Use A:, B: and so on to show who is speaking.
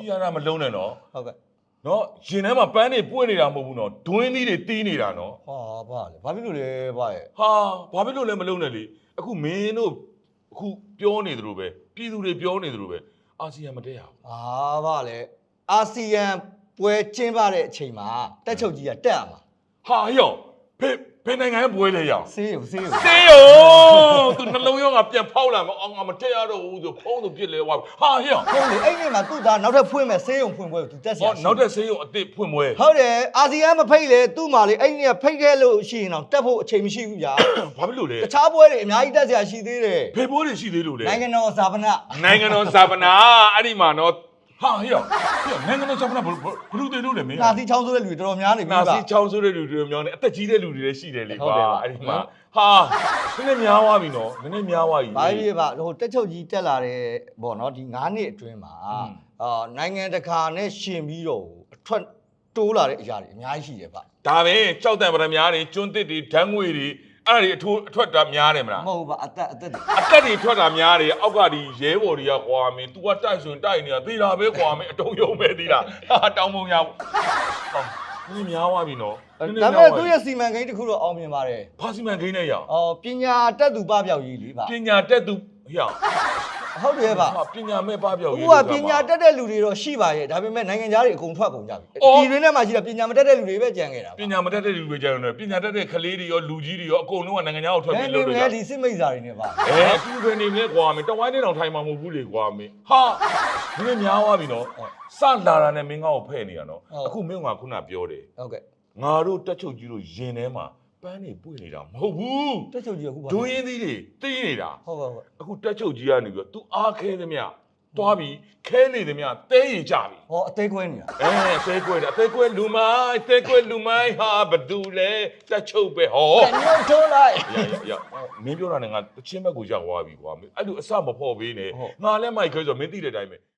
A: ကြီးရတာမလုံးနဲ့နော်
B: ဟုတ်ကဲ့
A: နော်ရင်ထဲမှာပန်းတွေပွင့်နေတာမဟုတ်ဘူးနော်ဒွင်းသီးတွေတီးနေတာနော်
B: ဟာဘာလဲဘာဖြစ်လို့လဲဘာရဲ့
A: ဟာဘာဖြစ်လို့လဲမလုံးနဲ့လေအခုမင်းတို့အခုပြောနေသလိုပဲပြည်သူတွေပြောနေသလိုပဲအာဆီယံမတက်ရဘူး
B: ဟာဘာလဲအာဆီယံပွဲကျင်းပတဲ့အချိန်မှာတက်ချုပ်ကြီးကတက်ရမှာ
A: ဟာဟေ့ရော ဖေဖေနိုင်ငံရဲ့ပွဲလေရအောင်
B: ဆေးရုံဆေးရုံ
A: စေးရောသူနှလုံးရောငါပြန်ဖောက်လာမအောင်ငါမတက်ရတော့ဘူးဆိုဖုံးသူပြစ်လဲဟွာဟာဟေ့ရော
B: ဟုတ်လေအဲ့ဒီမှာသူ့သားနောက်ထပ်ဖွင့်မဲ့ဆေးရုံဖွင့်ပွဲကိုသူတက်စီ
A: ဟောနောက်တဲ့စေးရောအစ်စ်ဖွင့်ပွဲ
B: ဟုတ်တယ်အာဆီယံမဖိတ်လေသူ့မှာလေအဲ့ဒီကဖိတ်ခဲ့လို့ရှိရင်တော့တက်ဖို့အချိန်မရှိဘူးဗျာ
A: ဘာဖြစ်လို့လဲ
B: တခြားပွဲတွေအများကြီးတက်စရာရှိသေးတယ်
A: ဖေပွဲတွေရှိသေးလို့လေ
B: နိုင်ငံတော်ဇာပနာ
A: နိုင်ငံတော်ဇာပနာအဲ့ဒီမှာနော် ဟာဟေ့ရောဟေ့ရောနိုင်ငံတော်ဇာပနာဘယ်ဘလူသေးလို့လဲမင်း
B: နာသီချောင်းဆိုတဲ့လူတွေတော်တော်များနေပြီ
A: နာ
B: ပါ
A: စီချောင်းဆိုတဲ့လူတွေမျိုးနဲ့အသက်ကြီးတဲ့လူတွေလည်းရှိတယ်လေ
B: ဟုတ်
A: ကွာ
B: တယ်ပါ
A: အဲ့ဒီမှာဟာနည်းနည်းများသွားပြီနော်နည်းနည်းများသွားပြီ
B: ဘာဖြစ်ပါဟိုတက်ချုပ်ကြီးတက်လာတဲ့ပေါ့နော်ဒီ9နှစ်အတွင်းမှာ
A: อืม
B: အာနိုင်ငံတကာနဲ့ရှင်ပြီးတော့အထွက်တိုးလာတဲ့အရာတွေအများကြီးရှိတယ်ဗျ
A: ဒါပဲကြောက်တံပရများတွေကျွန်းတစ်တွေဓာတ်ငွေတွေ အဲ့ဒါတွေအထိုးအထွက်တာများတယ်မလား
B: မဟုတ်ပါအသက်အသက်တွေ
A: အသက်တွေထွက်တာများတယ်အောက်ကဒီရဲဘော်တွေကကွာမင်း तू ကတိုက်ဆိုရင်တိုက်နေတာသေတာပဲကွာမင်းအတုံးယုံပဲသေးတာဟာတောင်းပုံရဟောနည်းနည်းများသွားပြီနော်
B: ဒါ
A: နည်းန
B: ပေ
A: ည်း
B: မဲ့
A: များ
B: သူ့
A: သွားပြီ
B: ရဲ့စီမံကိန်းတစ်ခုတော့အောင်မြင်ပါတယ်
A: ဖာစီမန်ကိန်းနဲ့ရအောင်
B: အော်ပညာတက်သူပပျောက်ကြီးလေဗျ
A: ပညာတက်သူရအောင်
B: ဟုတ်တယ်ဗျ
A: ဟာပညာမဲ့ပပြောက်
B: ဥ
A: ရေး
B: ကပညာတက်တဲ့လူတွေတော့ရှိပါရဲ့ဒါပေမဲ့နိုင်ငံသားတွေအကုန်ထွက်ကုန်ကြပြီ
A: အော်
B: ဒီတွင်းထဲမှာရှိတာပညာမတက်တဲ့လူတွေပဲကြံခဲ့တာ
A: ပညာမတက်တဲ့လူတွေကြတယ်ပညာတက်တဲ့ကလေးတွေရောလူကြီးတွေရောအကုန်လုံးကနိုင်ငံခြားကိုထွက်
B: ဘယ်
A: ပြီး
B: နေ
A: လုပ်
B: မ
A: လို့
B: လဲ
A: ရ
B: ဒီစစ်မိတ်စာတွေနဲ့ပါ
A: အဲသူတွေနေမလဲကွာမင်းတဝိုင်းနေတော့ထိုင်မှာမဟုတ်ဘူးလေကွာမင်းဟာဒီနေ့များသွားပြီနော်စလာတာနဲ့မင်းငါ့ကိုဖဲ့နေတာနော်အခုမင်းကခုနပြောတယ်
B: ဟုတ်ကဲ့
A: ငါတို့တက်ချုပ်ကြီးတို့ရင်ထဲမှာ ပန်းနေပွင့်နေတာမဟုတ်ဘူး
B: တက်ချုပ်ကြီးကအခုပါ
A: ဒွင်းရင်းသီးတွေတီးနေတာ
B: ဟုတ်ပါဟုတ်
A: အခုတက်ချုပ်ကြီးကနေပြီးတော့ तू အားခဲသမျှသွားပြီးခဲနေသမျှတဲရင်ကြပြီ
B: ဟောအသေးခွဲနေတာ
A: အဲအသေးကွဲတယ်အသေးကွဲလူမိုင်းအသေးကွဲလူမိုင်းဟာဘဒူလဲတက်ချုပ်ပဲဟော
B: တန်ရုပ်ထိုးလိုက်
A: ရရရမင်းပြောတာနဲ့ငါတချင်းဘက်ကိုရောက်သွားပြီကွာအဲ့လိုအစမဖော်ပေးနဲ့
B: ဟုတ်
A: ငါလည်းမိုက်ခဲဆိုမင်းသိတဲ့အတိုင်းပဲ